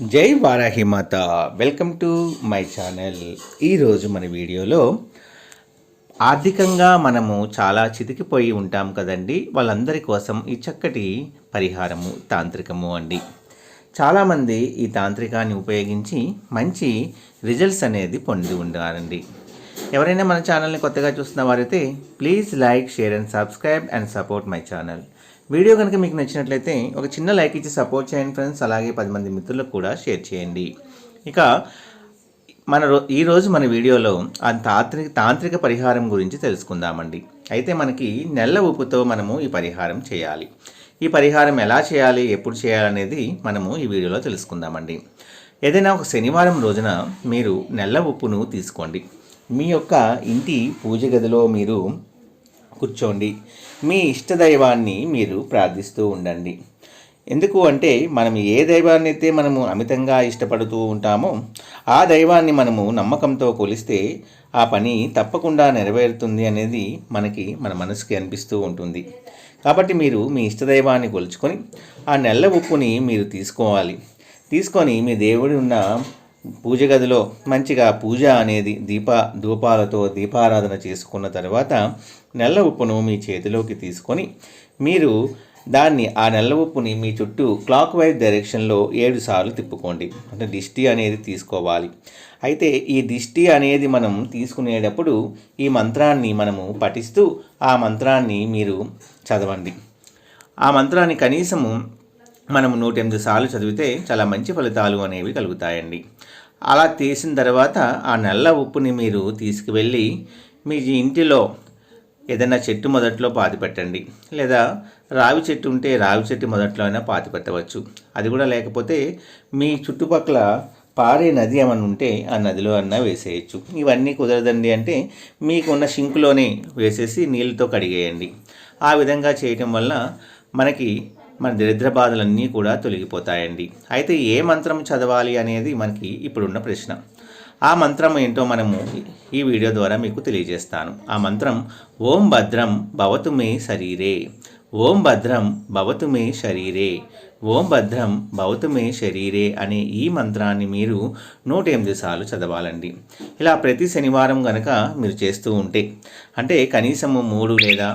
జై Varahimata welcome to my channel. ఈరోజు మన వీడియోలో ఆర్థికంగా మనము చాలా చితికిపోయి ఉంటాం కదండి. వాళ్ళందరి కోసం ఈ చక్కటి పరిహారము తాంత్రికము అండి. చాలామంది ఈ తాంత్రికాన్ని ఉపయోగించి మంచి రిజల్ట్స్ అనేది పొంది ఉన్నారండి ఎవరైనా మన ఛానల్ని కొత్తగా చూస్తున్న వారైతే please like share and subscribe and support my channel. Video కనుక మీకు నచ్చినట్లయితే ఒక చిన్న లైక్ ఇచ్చి సపోర్ట్ చేయండి ఫ్రెండ్స్ అలాగే పది మంది మిత్రులకు కూడా షేర్ చేయండి. ఇక మన రో ఈరోజు మన వీడియోలో ఆ తాంత్రిక తాంత్రిక పరిహారం గురించి తెలుసుకుందామండి. అయితే మనకి నెల్ల ఉప్పుతో మనము ఈ పరిహారం చేయాలి. ఈ పరిహారం ఎలా చేయాలి ఎప్పుడు చేయాలనేది మనము ఈ వీడియోలో తెలుసుకుందామండి. ఏదైనా ఒక శనివారం రోజున మీరు నెల్ల ఉప్పును తీసుకోండి. మీ యొక్క ఇంటి పూజ గదిలో మీరు కూర్చోండి. మీ ఇష్ట దైవాన్ని మీరు ప్రార్థిస్తూ ఉండండి. ఎందుకు అంటే మనం ఏ దైవాన్ని అయితే మనము అమితంగా ఇష్టపడుతూ ఉంటామో ఆ దైవాన్ని మనము నమ్మకంతో కొలిస్తే ఆ పని తప్పకుండా నెరవేరుతుంది అనేది మనకి మన మనసుకి అనిపిస్తూ ఉంటుంది. కాబట్టి మీరు మీ ఇష్టదైవాన్ని కొలుచుకొని ఆ నెల్ల ఉప్పుని మీరు తీసుకోవాలి. తీసుకొని మీ దేవుడి ఉన్న పూజ గదిలో మంచిగా పూజ అనేది దీప ధూపాలతో దీపారాధన చేసుకున్న తర్వాత నెల్ల ఉప్పును మీ చేతిలోకి తీసుకొని మీరు దాన్ని ఆ నెల్ల ఉప్పుని మీ చుట్టూ క్లాక్ వైజ్ డైరెక్షన్లో ఏడు సార్లు తిప్పుకోండి. అంటే దిష్టి అనేది తీసుకోవాలి. అయితే ఈ దిష్టి అనేది మనం తీసుకునేటప్పుడు ఈ మంత్రాన్ని మనము పఠిస్తూ ఆ మంత్రాన్ని మీరు చదవండి. ఆ మంత్రాన్ని కనీసము మనము నూట ఎనిమిది సార్లు చదివితే చాలా మంచి ఫలితాలు అనేవి కలుగుతాయండి. అలా తీసిన తర్వాత ఆ నల్ల ఉప్పుని మీరు తీసుకువెళ్ళి మీ ఇంటిలో ఏదైనా చెట్టు మొదట్లో పాతి పెట్టండి. లేదా రావి చెట్టు ఉంటే రావి చెట్టు మొదట్లో అయినా పాతి పెట్టవచ్చు. అది కూడా లేకపోతే మీ చుట్టుపక్కల పారే నది ఏమన్నా ఉంటే ఆ నదిలో అన్నా వేసేయచ్చు. ఇవన్నీ కుదరదండి అంటే మీకున్న షింకులోనే వేసేసి నీళ్ళతో కడిగేయండి. ఆ విధంగా చేయటం వల్ల మనకి మన దరిద్ర బాధలన్నీ కూడా తొలగిపోతాయండి. అయితే ఏ మంత్రం చదవాలి అనేది మనకి ఇప్పుడున్న ప్రశ్న. ఆ మంత్రం ఏంటో మనము ఈ వీడియో ద్వారా మీకు తెలియజేస్తాను. ఆ మంత్రం ఓం భద్రం భవతు మే శరీరే. ఓం భద్రం భవతు మే శరీరే. ఓం భద్రం భవతు మే శరీరే అనే ఈ మంత్రాన్ని మీరు నూట ఎనిమిది సార్లు చదవాలండి. ఇలా ప్రతి శనివారం గనక మీరు చేస్తూ ఉంటే అంటే కనీసము మూడు లేదా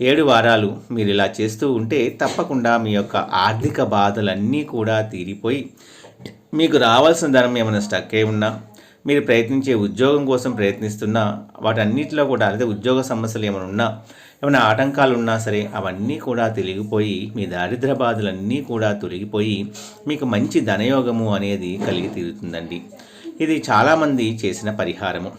ఏడు వారాలు మీరు ఇలా చేస్తూ ఉంటే తప్పకుండా మీ యొక్క ఆర్థిక బాధలన్నీ కూడా తీరిపోయి మీకు రావాల్సిన ధనం ఏమైనా స్టక్ అయి ఉన్నా మీరు ప్రయత్నించే ఉద్యోగం కోసం ప్రయత్నిస్తున్నా వాటన్నిటిలో కూడా అదే ఉద్యోగ సమస్యలు ఏమైనా ఉన్నా ఏమైనా ఆటంకాలు ఉన్నా సరే అవన్నీ కూడా తొలగిపోయి మీ దారిద్ర బాధలన్నీ కూడా తొలగిపోయి మీకు మంచి ధనయోగము అనేది కలిగి తీరుతుందండి. ఇది చాలామంది చేసిన పరిహారము.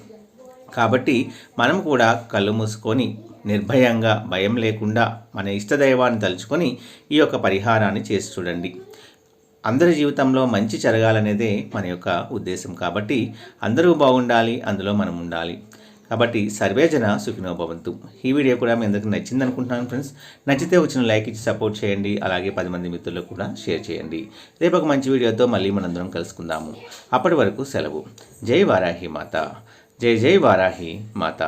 కాబట్టి మనం కూడా కళ్ళు మూసుకొని నిర్భయంగా భయం లేకుండా మన ఇష్టదైవాన్ని తలుచుకొని ఈ యొక్క పరిహారాన్ని చేసి చూడండి. అందరి జీవితంలో మంచి జరగాలనేదే మన యొక్క ఉద్దేశం కాబట్టి అందరూ బాగుండాలి అందులో మనం ఉండాలి. కాబట్టి సర్వేజన సుఖినో భవంతు. ఈ వీడియో కూడా మీ అందరికీ నచ్చింది అనుకుంటున్నాను ఫ్రెండ్స్. నచ్చితే వచ్చిన లైక్ ఇచ్చి సపోర్ట్ చేయండి. అలాగే పది మంది మిత్రులకు కూడా షేర్ చేయండి. రేపు ఒక మంచి వీడియోతో మళ్ళీ మనందరం కలుసుకుందాము. అప్పటి వరకు సెలవు. జై వారాహి మాత. జై జై వారాహి మాత